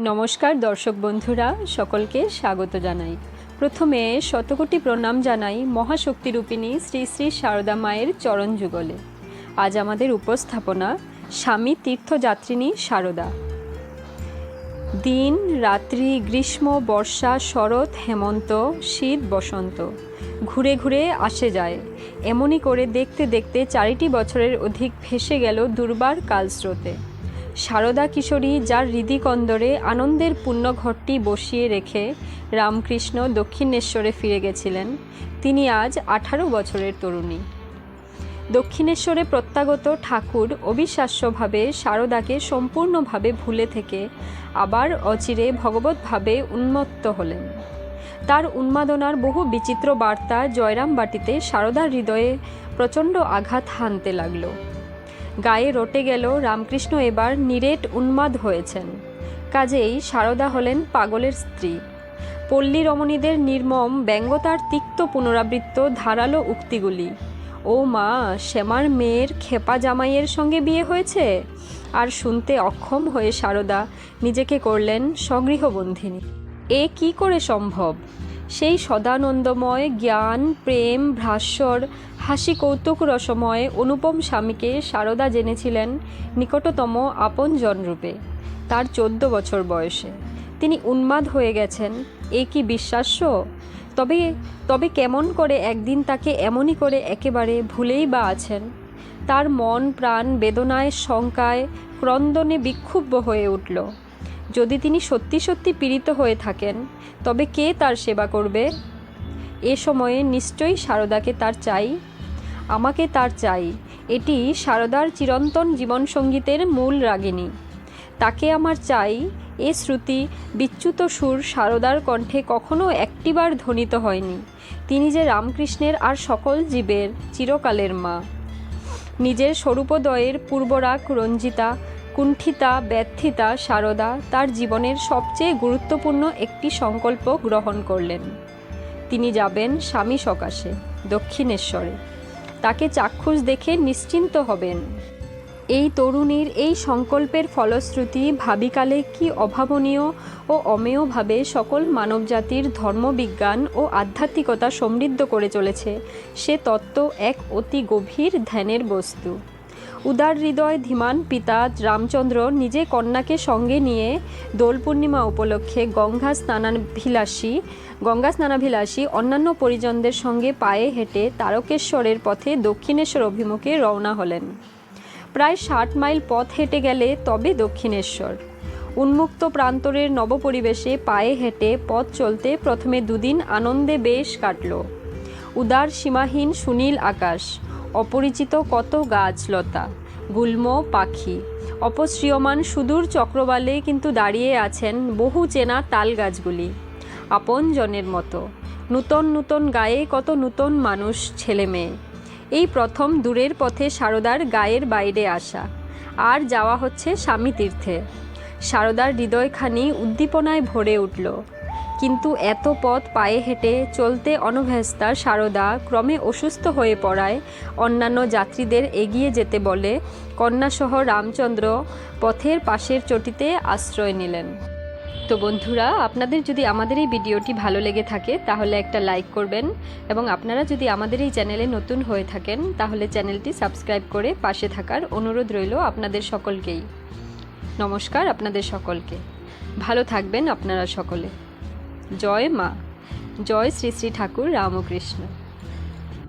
নমস্কার, দর্শক বন্ধুরা, সকলকে স্বাগত জানাই। প্রথমে শতকোটি প্রণাম জানাই মহাশক্তিরূপিণী শ্রী শ্রী সারদা মায়ের চরণ যুগলে। আজ আমাদের উপস্থাপনা স্বামী তীর্থযাত্রিনী সারদা। দিন, রাত্রি, গ্রীষ্ম, বর্ষা, শরৎ, হেমন্ত, শীত, বসন্ত ঘুরে ঘুরে আসে যায়। এমনই করে দেখতে দেখতে চারিটি বছরের অধিক ভেসে গেল দুর্বার কালস্রোতে। সারদা কিশোরী, যার হৃদিকন্দরে আনন্দের পুণ্যঘরটি বসিয়ে রেখে রামকৃষ্ণ দক্ষিণেশ্বরে ফিরে গেছিলেন। তিনি আজ আঠারো বছরের তরুণী। দক্ষিণেশ্বরে প্রত্যাগত ঠাকুর অবিশ্বাস্যভাবে সারদাকে সম্পূর্ণভাবে ভুলে থেকে আবার অচিরে ভগবতভাবে উন্মত্ত হলেন। তার উন্মাদনার বহু বিচিত্র বার্তা জয়রাম বাটিতে সারদার হৃদয়ে প্রচণ্ড আঘাত হানতে লাগল। গায়ে রটে গেল রামকৃষ্ণ এবার নিরেট উন্মাদ হয়েছেন। কাজেই সারদা হলেন পাগলের স্ত্রী। পল্লী রমণীদের নির্মম ব্যঙ্গতার তিক্ত পুনরাবৃত্ত ধারালো উক্তিগুলি, ও মা, শ্যামার মেয়ের খেপা জামাইয়ের সঙ্গে বিয়ে হয়েছে? আর শুনতে অক্ষম হয়ে সারদা নিজেকে করলেন স্বগৃহবন্ধিনী এ কি করে সম্ভব? সেই সদানন্দময় জ্ঞান, প্রেম ভ্রাস্বর হাসি কৌতুক রসময় অনুপম স্বামীকে সারদা জেনেছিলেন নিকটতম আপন জনরূপে তার চোদ্দ বছর বয়সে। তিনি উন্মাদ হয়ে গেছেন। এ কি বিশ্বাস্য? তবে তবে কেমন করে একদিন তাকে এমনই করে একেবারে ভুলেই বা আছেন? তার মন প্রাণ বেদনায় শঙ্কায় ক্রন্দনে বিক্ষুব্ধ হয়ে উঠল। যদি তিনি সত্যি সত্যি পীড়িত হয়ে থাকেন, তবে কে তার সেবা করবে? এ সময়ে নিশ্চয়ই সারদাকে তার চাই। আমাকে তার চাই। এটি সারদার চিরন্তন জীবনসঙ্গীতের মূল রাগিনী তাকে আমার চাই। এ শ্রুতি, বিচ্যুত সুর সারদার কণ্ঠে কখনো একটিবার ধ্বনিত হয়নি। তিনি যে রামকৃষ্ণের আর সকল জীবের চিরকালের মা। নিজের স্বরূপদয়ের পূর্বরাগ রঞ্জিতা কুণ্ঠিতা, ব্যথিতা, সারদা তার জীবনের সবচেয়ে গুরুত্বপূর্ণ একটি সংকল্প গ্রহণ করলেন। তিনি যাবেন স্বামী সকাশে, দক্ষিণেশ্বরে। তাকে চাক্ষুষ দেখে নিশ্চিন্ত হবেন। এই তরুণীর এই সংকল্পের ফলশ্রুতি ভাবিকালে কি অভাবনীয় ও অমেয়ভাবে সকল মানবজাতির ধর্মবিজ্ঞান ও আধ্যাত্মিকতা সমৃদ্ধ করে চলেছে, সে তত্ত্ব এক অতি গভীর ধ্যানের বস্তু। উদার হৃদয় ধীমান পিতা রামচন্দ্র নিজে কন্যাকে সঙ্গে নিয়ে দোল পূর্ণিমা উপলক্ষে গঙ্গা স্নানাভিলাষী গঙ্গা স্নানাভিলাষী অন্যান্য পরিজনদের সঙ্গে পায়ে হেঁটে তারকেশ্বরের পথে দক্ষিণেশ্বর অভিমুখে রওনা হলেন। প্রায় ষাট মাইল পথ হেঁটে গেলে তবে দক্ষিণেশ্বর। উন্মুক্ত প্রান্তরের নবপরিবেশে পায়ে হেঁটে পথ চলতে প্রথমে দুদিন আনন্দে বেশ কাটল। উদার সীমাহীন সুনীল আকাশ অপরিচিত কত গাছলতা গুল্ম, পাখি। অপশ্রিয়মান সুদূর চক্রবালে কিন্তু দাঁড়িয়ে আছেন বহু চেনা তাল গাছগুলি আপন জনের মতো। নূতন নূতন গায়ে কত নূতন মানুষ ছেলে মেয়ে। এই প্রথম দূরের পথে সারদার গায়ের বাইরে আসা। আর যাওয়া হচ্ছে স্বামী তীর্থে। সারদার হৃদয়খানি উদ্দীপনায় ভরে উঠল। কিন্তু এত পথ পায়ে হেঁটে চলতে অনভ্যস্তা সারদা ক্রমে অসুস্থ হয়ে পড়ায়। অন্যান্য যাত্রীদের এগিয়ে যেতে বলে কন্যাসহ রামচন্দ্র পথের পাশের চটিতে আশ্রয় নিলেন। তো বন্ধুরা, আপনাদের যদি আমাদের এই ভিডিওটি ভালো লেগে থাকে, তাহলে একটা লাইক করবেন এবং আপনারা যদি আমাদের এই চ্যানেলে নতুন হয়ে থাকেন, তাহলে চ্যানেলটি সাবস্ক্রাইব করে পাশে থাকার অনুরোধ রইল আপনাদের সকলকেই। নমস্কার আপনাদের সকলকে। ভালো থাকবেন আপনারা সকলে। জয় মা। জয় শ্রী শ্রী ঠাকুর রামকৃষ্ণ।